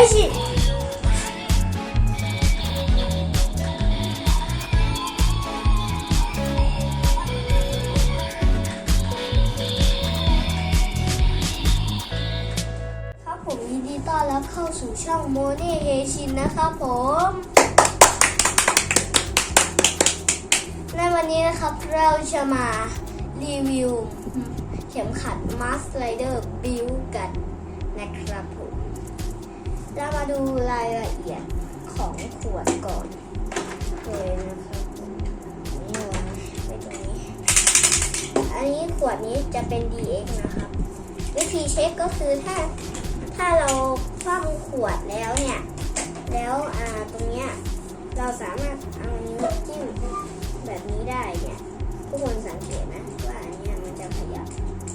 ฮ้ยชิครับผมยินดีต้อนรับเข้าสู่ช่องโมเน่เฮชินนะครับผม ในวันนี้นะครับเราจะมารีวิว เข็มขัดมาสไลเดอร์บิวกันนะครับผม เรามาดูรายละเอียดของขวดก่อนเลยนะครับนี่วางไว้ตรงนี้ อันนี้ขวดนี้จะเป็น DX นะครับ วิธีเช็คก็คือถ้าถ้าเราคว่ำขวดแล้วเนี่ย แล้วอ่าตรงเนี้ยเราสามารถเอานิ้วจิ้มแบบนี้ได้เนี่ยทุกคนสังเกตนะว่าอันเนี้ยมันจะขยับ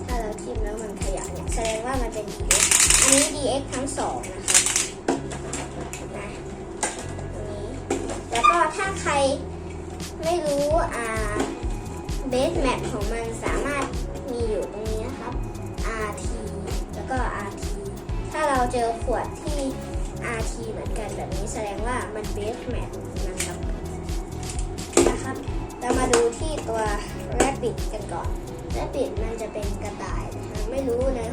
ถ้าเราจิ้มแล้วมันขยับเนี่ยแสดงว่ามันเป็น DX อันนี้ DX ทั้งสองนะ ใครไม่รู้อ่าเบสแมทของมันสามารถมีอยู่ตรงนี้นะครับ RT แล้วก็ RT ถ้าเราเจอขวดที่ RT เหมือนกันแบบนี้แสดงว่ามันเบสแมทนะครับนะครับ เรามาดูที่ตัว Rabbit กันก่อน Rabbit มันจะเป็นกระต่ายนะคะไม่รู้ในห้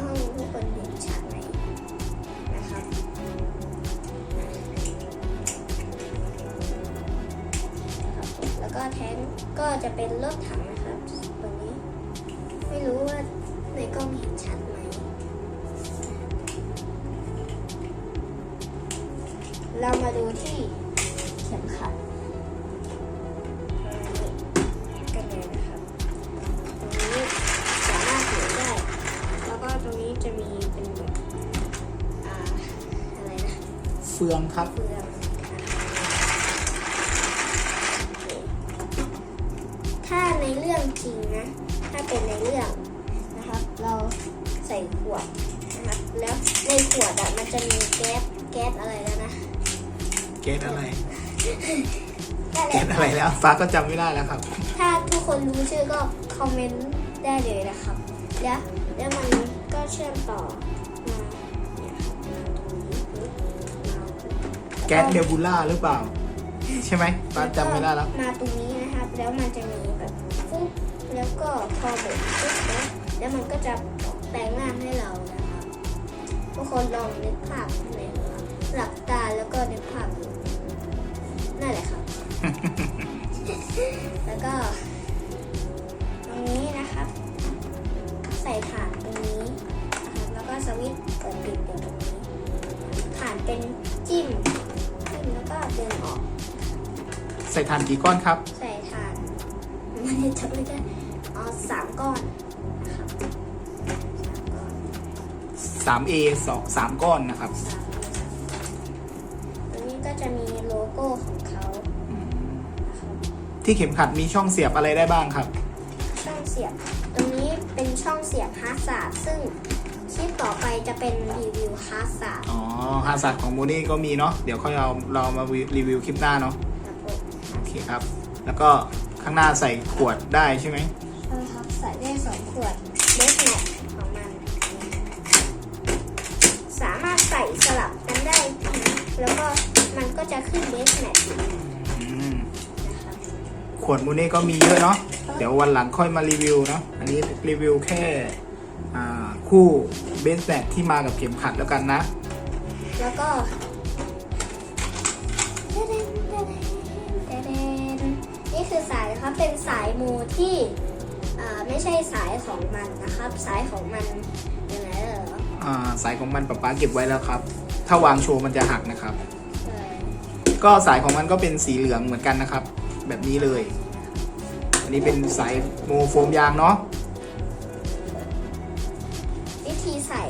ก็จะเป็นรถถังนะครับตรงนี้ ไม่รู้ว่าในกล้องเห็นชัดไหมเรามาดูที่เข็มขัดกันเลยนะครับตรงนี้สามารถเห็นได้ แล้วก็ตรงนี้จะมีเป็นแบบอ่าอะไรนะ เฟืองครับ เฟือง เรื่องจริงนะ ถ้าเป็นในเรื่องนะครับ เราใส่ขวดนะครับ แล้วในขวดอะมันจะมีแก๊ส แก๊สอะไรแล้วนะ เกตอะไร นั่นแหเกละตอะไรแล้วฟ้าก็จำไม่ได้แล้วครับ ถ้าทุกคนรู้ชื่อก็คอมเมนต์ได้เลยนะครับ แล้วแล้วมันก็เชื่อมต่อมาเนี่ยครับมาตรงนี้ปึ๊บมาแก๊สเนบูล่าหรือเปล่า ใช่ไหมฟ้าจำไม่ได้แล้ว มาตรงนี้นะครับ แล้วมันจะมีแบบฟุ๊บแล้วก็พอหมดปุ๊บนะแล้วมันก็จะแปลงร่างให้เรานะครับทุกคนลองนึกภาพในหัวหลับตาแล้วก็นึกภาพดูนั่นแหละครับ แล้วก็ ตรงนี้นะครับ ใส่ถ่านตรงนี้นะครับแล้วก็สวิตช์เปิดปิดอยู่ตรงนี้ถ่านเป็นจิ้มจิ้มแล้วก็ดึงออก ใส่ทานกี่ก้อนครับ ใส่ถ่านมันจะจำไม่ได้เอาสามก้อนนะครับสามก้อน 3A สองสามก้อนนะครับสามตรงนี้ก็จะมีโลโก้ของเขานะครับที่เข็มขัดมีช่องเสียบอะไรได้บ้างครับ ช่องเสียบ ตรงนี้เป็นช่องเสียบฮาร์ดสาร์ดซึ่งคลิปต่อไปจะเป็นรีวิวฮาร์ดสาร์ดอ๋อฮาสัตของโมนี่ก็มีเนาะ เดี๋ยวค่อยเราเรามารีวิวคลิปหน้าเนาะครับผมโอ เคครับ แล้วก็ข้างหน้าใส่ขวดได้ใช่ไหมใช่ครับใส่ได้สองขวดเบสแมทของมัน สามารถใส่สลับกันได้นะแล้วก็มันก็จะขึ้นเบสแมทอืมนะครับ ขวดโมนี่ก็มีเยอะเนาะเดี๋ยววันหลังค่อยมารีวิวเนาะอันนี้รีวิวแค่อ่าคู่เบสแบที่มากับเข็มขัดแล้วกันนะ แล้วก็ นะครับเป็นสายมูที่อ่าไม่ใช่สายของมันนะครับ สายของมันอยู่ไหนเหรออ่าสายของมันป๊าป๊าเก็บไว้แล้วครับ ถ้าวางโชว์มันจะหักนะครับเอ่อก็สายของมันก็เป็นสีเหลืองเหมือนกันนะครับ แบบนี้เลย อันนี้เป็นสายโมโฟมยางเนาะวิธีใส่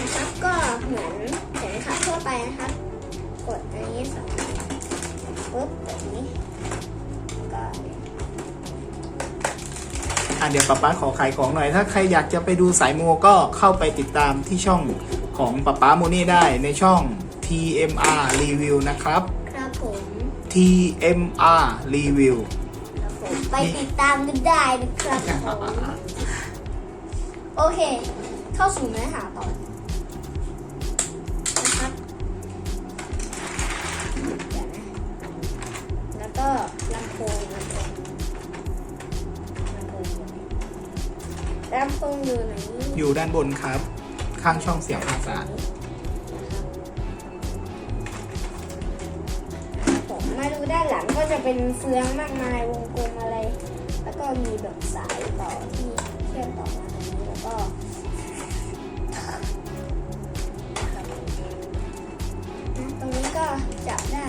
นะครับก็เหมือนเข็มขัดทั่วไปนะครับ กดอันนี้สองปุ๊บแบบนี้ อะเดี๋ยวป๊าป๊าขอขายของหน่อย ถ้าใครอยากจะไปดูสายโมก็เข้าไปติดตามที่ช่องของป๊าป๊าโมนี่ได้ในช่อง TMR Review นะครับ ครับผม TMR Review ครับผม ไปติดตามกันได้นะครับผม โอเค เข้าสู่เนื้อหาต่อ ลำโพงอยู่ไหนอยู่ด้านบนครับ ข้างช่องเสียงภาษาผมมาดูด้านหลังก็จะเป็นเฟืองมากมายวงกลมอะไร แล้วก็มีแบบสายต่อที่เชื่อมต่อมาตรงนี้แล้วก็ตรงนี้ก็จับได้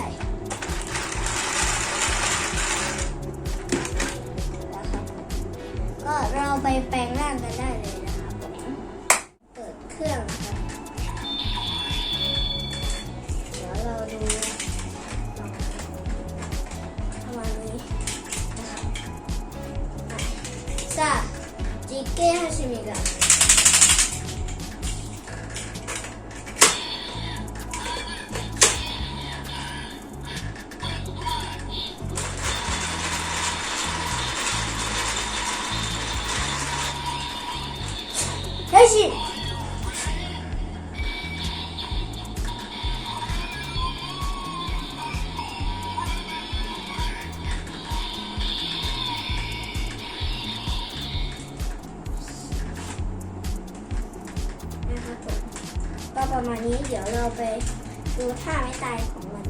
เราไปแปลงร่างกันได้เลยนะครับผมเปิดเครื่องครับเดี๋ยวเราดู ประมาณนี้นะครับอ่ะさあ実験始めが よしนะครับผมก็ประมาณนี้เดี๋ยวเราไปดูท่าไม่ตายของมัน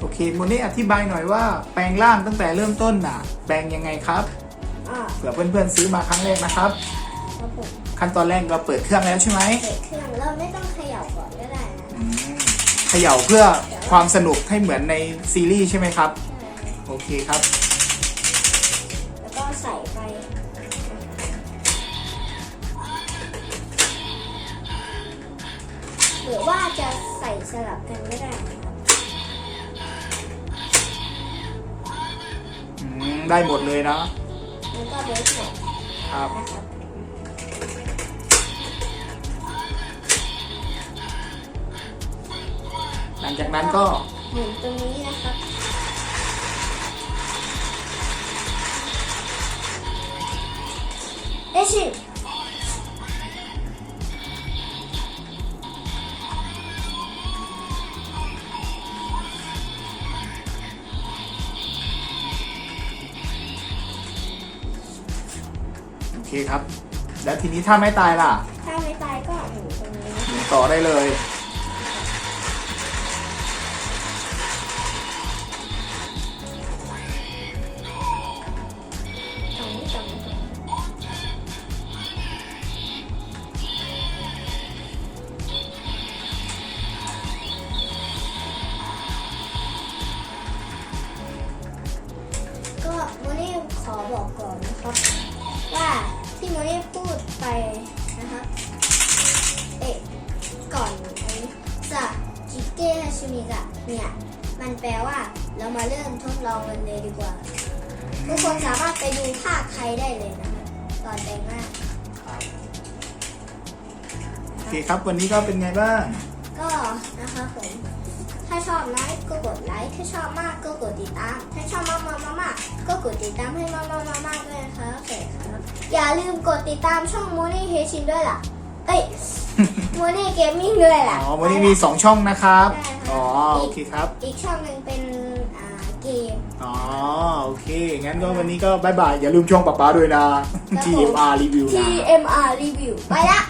โอเคโมนี่อธิบายหน่อยว่าแปลงร่างตั้งแต่เริ่มต้นน่ะ แปลงยังไงครับอ่าเผื่อเพื่อนๆซื้อมาครั้งแรกนะครับ ครับผมขั้นตอนแรกเราเปิดเครื่องแล้วใช่ไหมเปิดเครื่องเราไม่ต้องเขย่าก่อนก็ได้นะอืมเขย่าเพื่อความสนุกให้เหมือนในซีรีส์ใช่ไหมครับ ใช่โอเคครับ แล้วก็ใส่ไปหรือว่าจะใส่สลับกันก็ได้นะ ได้หมดเลยนะแล้วก็เบสหมดครับนะครับหลังจากนั้นก็หมุนตรงนี้นะครับได้สิ คครับ แล้วทีนี้ถ้าไม่ตายล่ะถ้าไม่ตายก็หมุนตรงนี้หมุนต่อได้เลยตรงนี้ตรงนี้ก็โมนี่ขอบอกก่อนนะครับว่า ที่โมนี่พูดไปนะครับเอ๊ะก่อนอันนี้สะจิเกะฮาชิมิกะเนี่ยมันแปลว่าเรามาเริ่มทดลองกันเลยดีกว่า ทุกคนสามารถไปดูภาคไทยได้เลยนะครับตอนแต่งหน้าโอเคครับวันนี้ก็เป็นไงบ้าง ก็นะคะผมถ้าชอบไลค์ก็กดไลค์ถ้าชอบมากก็กดติดตาม ถ้าชอบมากมากมากมากก็กดติดตามให้มากมากมากมากด้วยนะคะโอเคครับ อย่าลืมกดติดตามช่องโมนี่เฮชินด้วยล่ะ เอ้ยโมนี่เกมมิ่งด้วยล่ะ อ๋อวันนี้มี 2 ช่องนะครับ ใช่ค่ะ อ๋อ โอเคครับ อีกช่องหนึ่งเป็นอ่าเกม อ๋อ โอเค งั้นก็วันนี้ก็บายบาย อย่าลืมช่องป๊าป๊าด้วยนะ ครับผม TMR Review นะ TMR Review ไปละ